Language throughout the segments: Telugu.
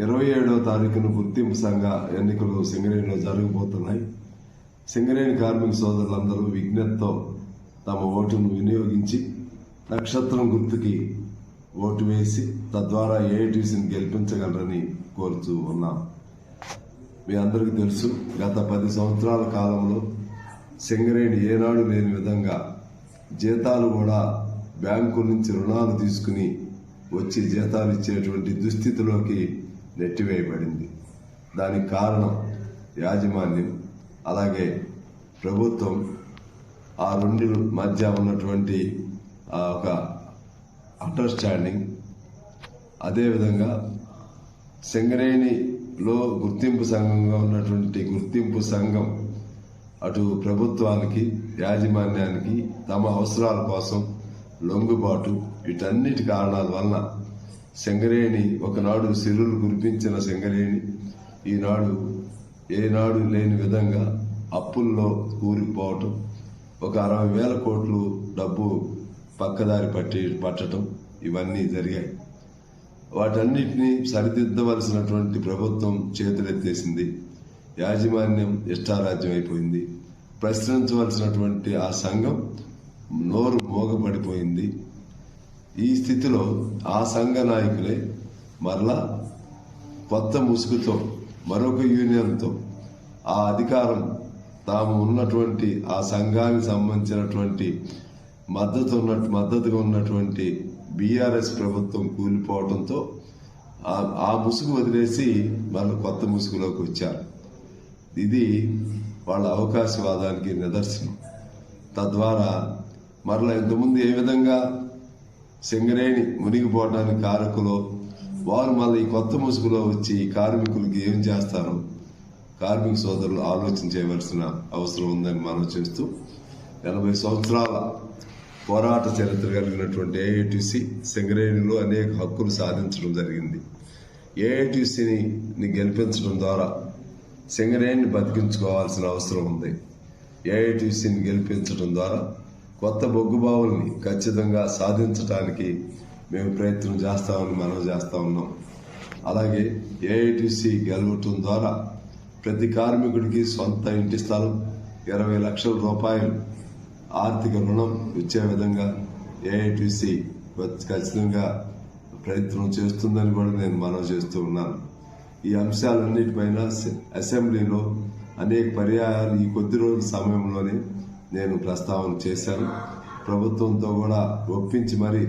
ఇరవై ఏడవ తారీఖున గుర్తింపు సంఘ ఎన్నికలు సింగరేణిలో జరగబోతున్నాయి. సింగరేణి కార్మిక సోదరులందరూ విజ్ఞతతో తమ ఓటును వినియోగించి నక్షత్రం గుర్తుకి ఓటు వేసి తద్వారా ఏఐటీసీని గెలిపించగలరని కోరుతూ ఉన్నాం. మీ అందరికీ తెలుసు గత పది సంవత్సరాల కాలంలో సింగరేణి ఏనాడు లేని విధంగా జీతాలు కూడా బ్యాంకు నుంచి రుణాలు తీసుకుని వచ్చి జీతాలు ఇచ్చేటువంటి దుస్థితిలోకి నెట్టివేయబడింది. దానికి కారణం యాజమాన్యం అలాగే ప్రభుత్వం ఆ రెండు మధ్య ఉన్నటువంటి ఆ ఒక అండర్స్టాండింగ్ అదేవిధంగా సింగరేణిలో గుర్తింపు సంఘంగా ఉన్నటువంటి గుర్తింపు సంఘం అటు ప్రభుత్వానికి యాజమాన్యానికి తమ అవసరాల కోసం లొంగుబాటు. వీటన్నిటి కారణాల వలన సింగరేణి ఒకనాడు శిరులు కురిపించిన సింగరేణి ఈనాడు ఏనాడు లేని విధంగా అప్పుల్లో కూరిపోవటం ఒక అరవై వేల కోట్లు డబ్బు పక్కదారి పట్టి పట్టడం ఇవన్నీ జరిగాయి. వాటన్నిటినీ సరిదిద్దవలసినటువంటి ప్రభుత్వం చేతులెత్తేసింది. యాజమాన్యం ఇష్టారాజ్యం అయిపోయింది. ప్రశ్నించవలసినటువంటి ఆ సంఘం నోరు మోగపడిపోయింది ఈ స్థితిలో ఆ సంఘ నాయకులే మరలా కొత్త ముసుగుతో మరొక యూనియన్తో ఆ అధికారం తాము ఉన్నటువంటి ఆ సంఘానికి సంబంధించినటువంటి మద్దతు ఉన్న మద్దతుగా ఉన్నటువంటి బీఆర్ఎస్ ప్రభుత్వం కూలిపోవడంతో ఆ- ఆ ముసుగు వదిలేసి వాళ్ళు కొత్త ముసుగులోకి వచ్చారు. ఇది వాళ్ళ అవకాశవాదానికి నిదర్శనం. తద్వారా మరలా ఇంతకుముందు ఏ విధంగా సింగరేణి మునిగిపోవడానికి కారకులో వారు మళ్ళీ ఈ కొత్త ముసుగులో వచ్చి ఈ కార్మికులకి ఏం చేస్తారు? కార్మిక సోదరులు ఆలోచన చేయవలసిన అవసరం ఉందని మనం చేస్తూ ఎనభై సంవత్సరాల పోరాట చరిత్ర కలిగినటువంటి ఏఐటిసి సింగరేణిలో అనేక హక్కులు సాధించడం జరిగింది. ఏఐటిసిని గెలిపించడం ద్వారా సింగరేణిని బతికించుకోవాల్సిన అవసరం ఉంది. ఏఐటిసిని గెలిపించడం ద్వారా కొత్త బొగ్గుబావుల్ని ఖచ్చితంగా సాధించడానికి మేము ప్రయత్నం చేస్తామని మనం చేస్తూ ఉన్నాం. అలాగే ఏఐటిసి గెలవటం ద్వారా ప్రతి కార్మికుడికి సొంత ఇంటి స్థలం ఇరవై లక్షల రూపాయలు ఆర్థిక రుణం ఇచ్చే విధంగా ఏఐటిసి ఖచ్చితంగా ప్రయత్నం చేస్తుందని కూడా నేను మనవి చేస్తూ ఉన్నాను. ఈ అంశాలన్నిటిపైన అసెంబ్లీలో అనేక పర్యాయాలు ఈ కొద్ది రోజుల సమయంలోనే నేను ప్రస్తావన చేశాను. ప్రభుత్వంతో కూడా ఒప్పించి మరి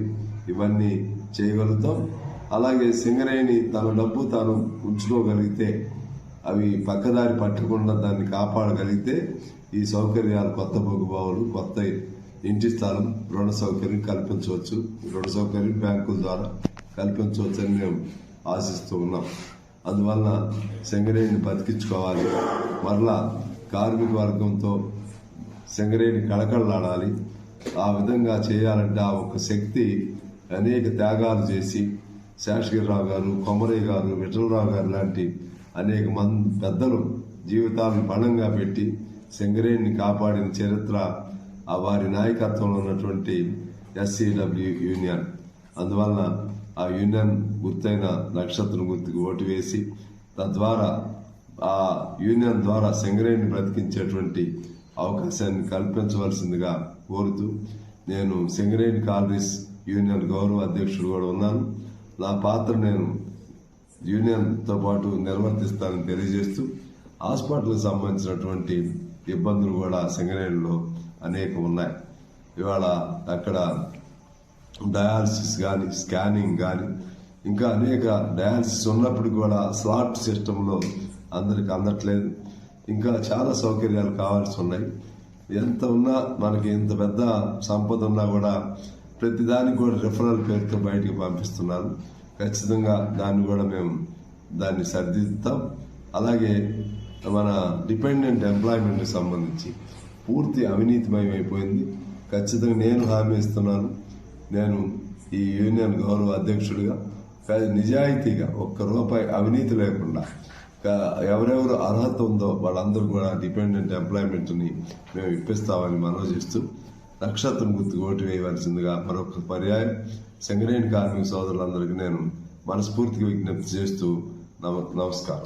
ఇవన్నీ చేయగలుగుతాం. అలాగే సింగరేణి తన డబ్బు తాను ఉంచుకోగలిగితే అవి పక్కదారి పట్టకుండా దాన్ని కాపాడగలిగితే ఈ సౌకర్యాలు కొత్త బొగ్గుబావులు కొత్త ఇంటి స్థలం రుణ సౌకర్యం కల్పించవచ్చు. రుణ సౌకర్యం బ్యాంకుల ద్వారా కల్పించవచ్చు అని మేము ఆశిస్తూ ఉన్నాం. అందువలన సింగరేణిని బతికించుకోవాలి. మరలా కార్మిక వర్గంతో సింగరేణి కళకళలాడాలి. ఆ విధంగా చేయాలంటే ఆ ఒక శక్తి అనేక త్యాగాలు చేసి శేషగిరిరావు గారు కొమరయ్య గారు విఠలరావు గారు లాంటి అనేక మంది పెద్దలు జీవితాలను పణంగా పెట్టి సింగరేణిని కాపాడిన చరిత్ర ఆ వారి నాయకత్వంలో ఉన్నటువంటి ఎస్సీడబ్ల్యూ యూనియన్. అందువలన ఆ యూనియన్ గుర్తైన నక్షత్రం గుర్తుకు ఓటు వేసి తద్వారా ఆ యూనియన్ ద్వారా సింగరేణిని బ్రతికించేటువంటి అవకాశాన్ని కల్పించవలసిందిగా కోరుతూ నేను సింగరేణి కాలనీస్ యూనియన్ గౌరవ అధ్యక్షుడు కూడా ఉన్నాను. నా పాత్ర నేను యూనియన్తో పాటు నిర్వర్తిస్తానని తెలియజేస్తూ హాస్పిటల్కి సంబంధించినటువంటి ఇబ్బందులు కూడా సింగరేణిలో అనేక ఉన్నాయి. ఇవాళ అక్కడ డయాలసిస్ కానీ స్కానింగ్ కానీ ఇంకా అనేక డయాలసిస్ ఉన్నప్పుడు కూడా స్లాట్ సిస్టంలో అందరికి అందట్లేదు. ఇంకా చాలా సౌకర్యాలు కావాల్సి ఉన్నాయి. ఎంత ఉన్నా మనకి ఎంత పెద్ద సంపద ఉన్నా కూడా ప్రతిదానికి కూడా రిఫరల్ పేరుతో బయటికి పంపిస్తున్నారు. ఖచ్చితంగా దాన్ని కూడా మేము దాన్ని సరిదిద్దుతాం. అలాగే మన డిపెండెంట్ ఎంప్లాయ్మెంట్కి సంబంధించి పూర్తి అవినీతిమయం అయిపోయింది. ఖచ్చితంగా నేను హామీ ఇస్తున్నాను. నేను ఈ యూనియన్ గౌరవ అధ్యక్షుడిగా నిజాయితీగా ఒక్క రూపాయి అవినీతి లేకుండా ఎవరెవరు అర్హత ఉందో వాళ్ళందరూ కూడా డిపెండెంట్ ఎంప్లాయ్మెంట్ని మేము ఇప్పిస్తామని మనవి చేస్తూ నక్షత్రం గుర్తు ఓటు వేయవలసిందిగా మరొక పర్యాయం. సంగరేణి కార్మిక సోదరులందరికీ నేను మనస్ఫూర్తిగా విజ్ఞప్తి చేస్తూ నమ నమస్కారం.